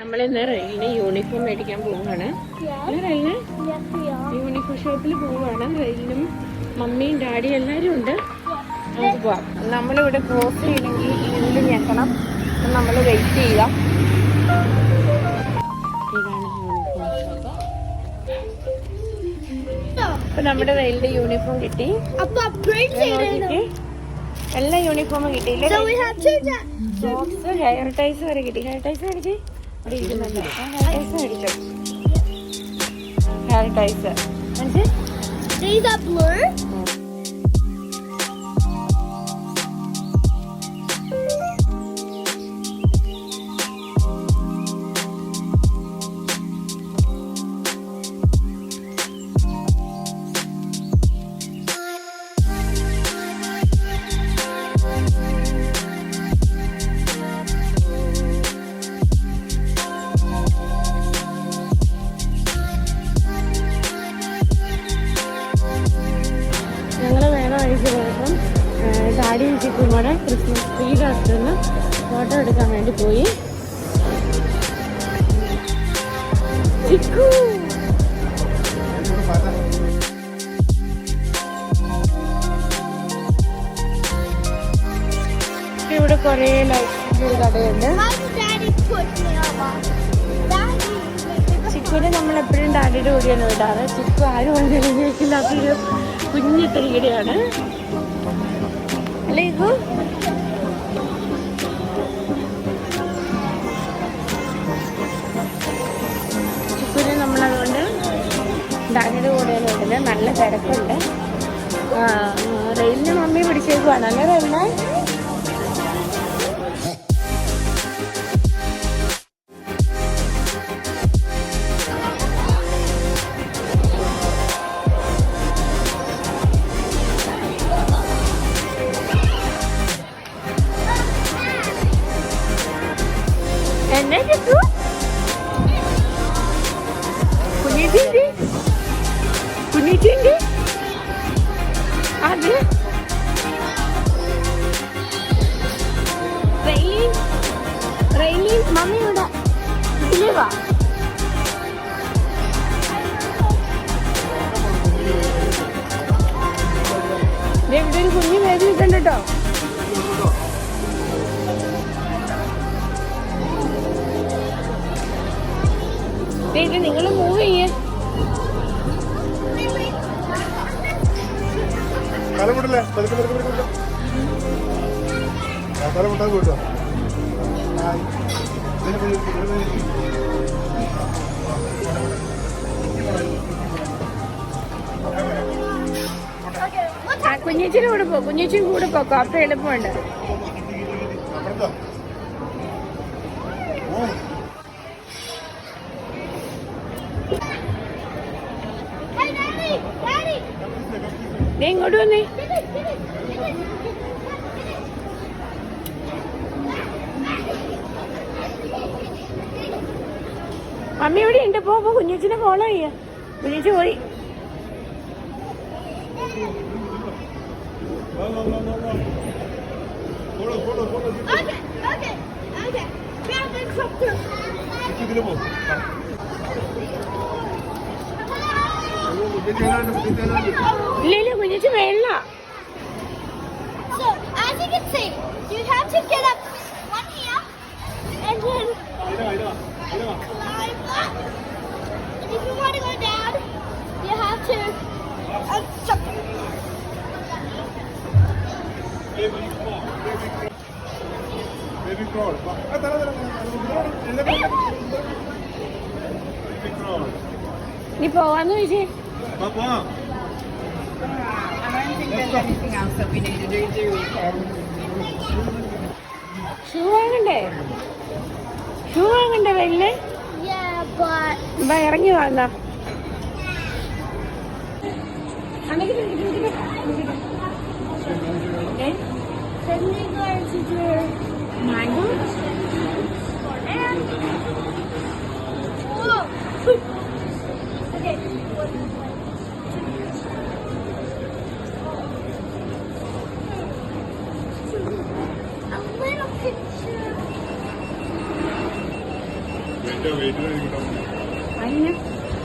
നമ്മൾ ഇന്ന് റെയിലിന് യൂണിഫോം മേടിക്കാൻ പോവുകയാണ്. റെയിലിന്. യൂണിഫോം ഷോപ്പിൽ പോവുകയാണ്. റെയിലിനും മമ്മിയും ഡാഡിയും എല്ലാവരും ഉണ്ട്. നമുക്ക് പോവാം. നമ്മളിവിടെ ക്രോസ് ചെയ്യണമെങ്കിൽ ഇതിൽ ഞെക്കണം നമ്മൾ വെയിറ്റ് ചെയ്യാം അപ്പൊ നമ്മുടെ റെയിലിന്റെ യൂണിഫോം കിട്ടി. എല്ലാ യൂണിഫോമും കിട്ടിയില്ലേ? സോക്സ് ഹെയർ ടൈസ് വരെ കിട്ടി. ഹെയർ ടൈസ് മേടിച്ച്. അവിടെ ഇരിക്കുന്നുണ്ട് ആ ഹെയർ ടൈസ് മേടിച്ചോ ഹെയർ ടൈസ് മേടിച്ച് These are blue. ഡാഡി ചിക്കും കൂടെ ക്രിസ്മസ് ട്രീയുടെ അടുത്തുനിന്ന് ഫോട്ടോ എടുക്കാൻ വേണ്ടി പോയി. ഇവിടെ കുറേ ലൈറ്റ് കടയുണ്ട്. ചിക്കുവിനെ നമ്മൾ എപ്പോഴും ഡാഡിയുടെ കൂടിയാണ് വിടാറ്. ചിക്കു ആരും വന്നിട്ടില്ലാത്തൊരു കുഞ്ഞു തരികടയാണ് അല്ലേ ഇക്കു ചിക്കുവിനെ നമ്മളതുകൊണ്ട് ഡാനിയുടെ കൂടെയാണ് വിടുന്നത് നല്ല തിരക്കുണ്ട്. റെയിലിന് മമ്മി പിടിച്ചേക്കുവാണ്. അല്ലേ റെയിലിനെ? കുഞ്ഞിച്ചിണ്ട് കുഞ്ഞിച്ചിണ്ട് അത്. റെയിൻ റെയിൻ മമ്മി ഇവിടെ. ഇതിലേ വാ. ദേ ഇവിടെ ഒരു കുഞ്ഞു ബേബി നിൽക്കണ്ട കേട്ടോ. നിങ്ങൾ മൂവ് ചെയ്യേ. തലമുട്ടല്ലേ പതുക്കെ പതുക്കെ പതുക്കെ ആ തലമുട്ടാൻ പോയിട്ടോ കുഞ്ഞിച്ചിന് കൂടെ പോ കുഞ്ഞിച്ചിന് കൂടെ പോക്കോ. അപ്പൊ എളുപ്പമുണ്ട്? ഓ, ഇങ്ങോട്ട് വന്നേ. മമ്മി ഇവിടെ ഉണ്ട് പോ പോ കുഞ്ഞിച്ചിനെ ഫോളോ ചെയ്യ. കുഞ്ഞിച്ച് പോയി. വാ, വാ, Lily, we need to mail now. So, as you can see, you have to get up one here and then climb up. And if you want to go down, you have to jump. Baby crawl. Baby crawl. Baby crawl. നീ പോവാന്ന് ചോദിച്ചേ? Shoe വാങ്ങണ്ടേ shoe വാങ്ങണ്ടേ വെല്ലേ Yeah, but വാ ഇറങ്ങി വാങ്ങ അതിന്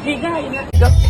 ഹിക ഇത്